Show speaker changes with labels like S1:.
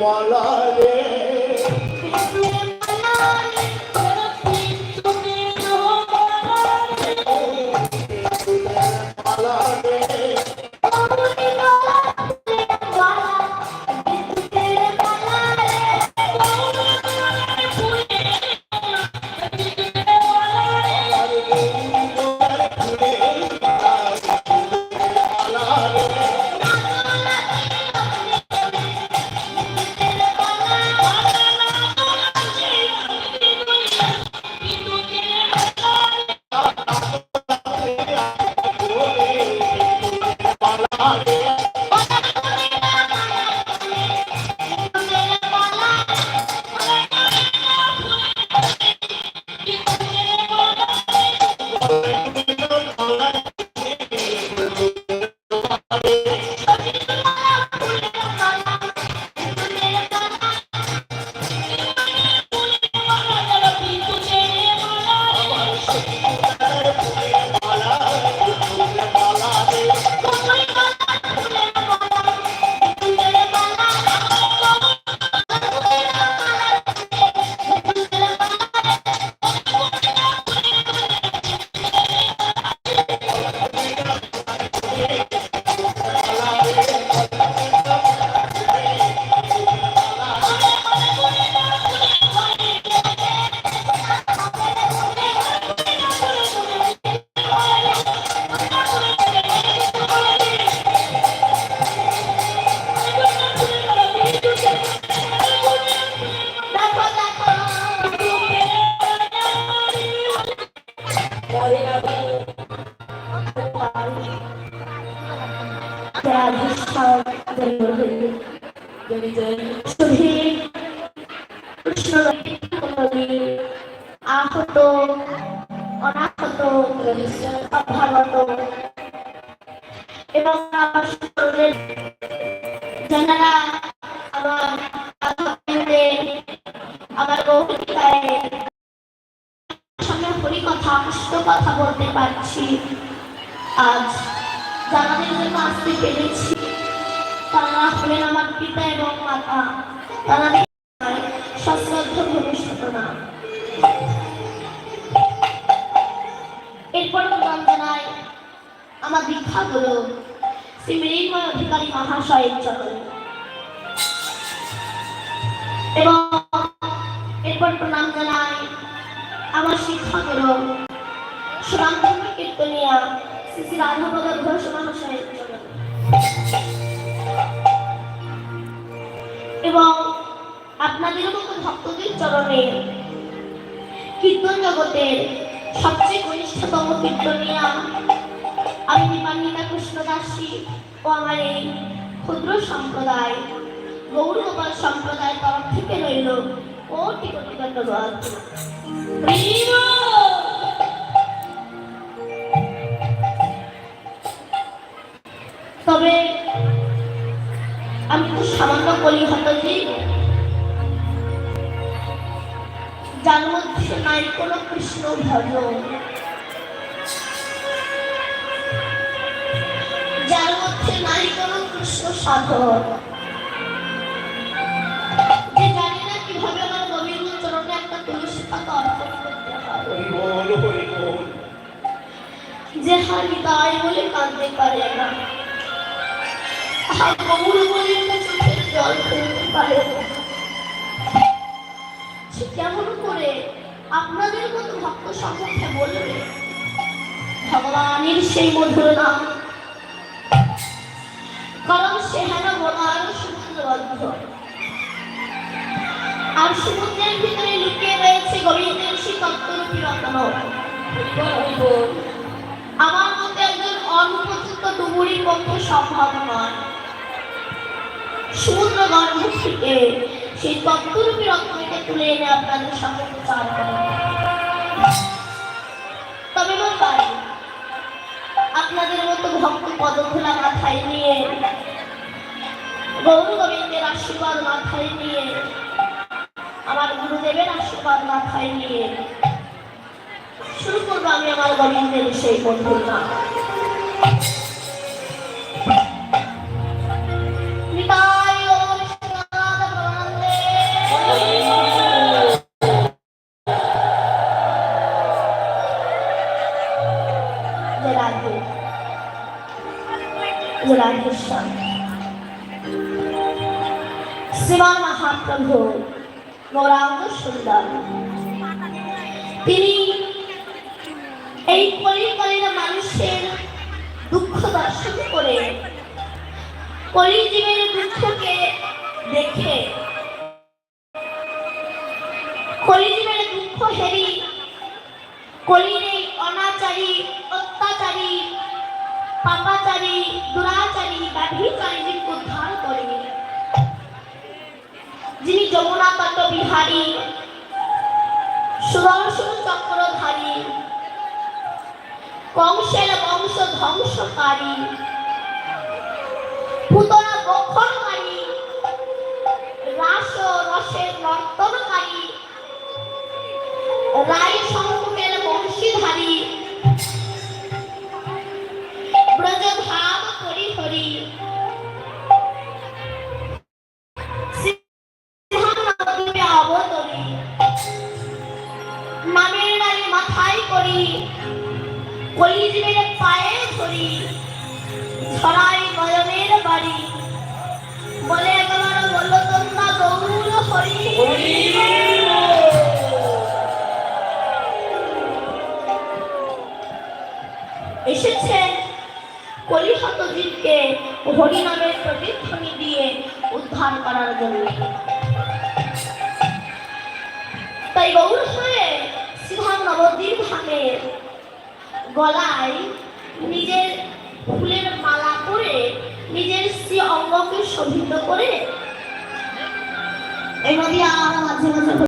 S1: মালা রে
S2: আহত অনাহত অভাগত এবং আমার সকলের যারা আমার আমার কবিতায় সঙ্গে হরি কথা কথা বলতে পারছি আজ যাদের জন্য আসতে পেরেছি তারা হলেন আমার পিতা এবং মাতা, তারা সশ্রদ্ধ ভবিষ্যৎ না এরপর নাম আমার দীক্ষা গুলো শ্রী মৃন্ময় অধিকারী মহাশয়ের চরণে এবং এরপর প্রণাম জানাই আমার শিক্ষাগুলো সুরামচন্দ্র কীর্তনিয়া শ্রী শ্রী রাধাপদ ভক্তদের চরণে কীর্তন জগতের সবচেয়ে কনিষ্ঠতম কীর্তনিয়া আমি দীপান্বিতা কৃষ্ণদাসী ও আমার এই ক্ষুদ্র সম্প্রদায়, গৌর গোপাল সম্প্রদায়ের তরফ থেকে রইল কোটি কোটি ধন্যবাদ। তবে আমি তো সামান্য কলি হতজি যার মধ্যে নাই কোনো কৃষ্ণ ভজন যার মধ্যে নাই কোনো কৃষ্ণ সাধন যে একটা তুলসী পাতা যে হারি তাই বলে কাঁদতে পারে না। আর গৌর বলে চোখের জল ফেলতে পারে না। সে কেমন করে আপনাদের মতো ভক্ত সম্মুখে বলবে? ভগবানের সেই মধুর নাম। কারণ সে হেন বলার সমুদ্রবদ্ধ আর সমুদ্রের ভিতরে লুকিয়ে রয়েছে গোবিন্দের সেই তত্ত্বরূপী রত্ন আমার মতে একজন অনুপযুক্ত ডুবুরির পক্ষে সম্ভব নয়। সমুদ্র গর্ভ থেকে সেই তত্ত্বরূপী রত্নকে তুলে এনে আপনাদের সামনে প্রচার করা তবে বাবাই আপনাদের মতো ভক্ত পদখোলা মাথায় নিয়ে, গৌর গোবিন্দের আশীর্বাদ মাথায় নিয়ে, আমার গুরুদেবের আশীর্বাদ মাথায় নিয়ে শুরু করব আমি আমার গোবিন্দের সেই বন্ধুর নাম মহাপ্রভু গৌরাঙ্গ সুন্দর তিনি এই কলিকালীন মানুষের দুঃখ দর্শন করে কলিজীবের দুঃখকে দেখে কলিজীবের দুঃখ হেরি কলির এই অনাচারী, অত্যাচারী, পাপাচারী, দুরাচারী ব্যভিচারীদের উদ্ধার করে। যিনি যমুনা তট বিহারী সুদর্শন চক্রধারী কংসের বংশ ধ্বংসকারী পরিহরি সিংহানবদ্বীপে এসেছেন কলিহত জীবকে হরিনামের প্রতিধ্বনি দিয়ে উদ্ধার করার জন্য। তাই গৌর হয়ে শ্রীধাম নবদ্বীপ ধামে গলায় নিজের ফুলের মালা করে নিজের শ্রী অঙ্গকে শোভিত করে এই নদী আমার মাঝে মাঝে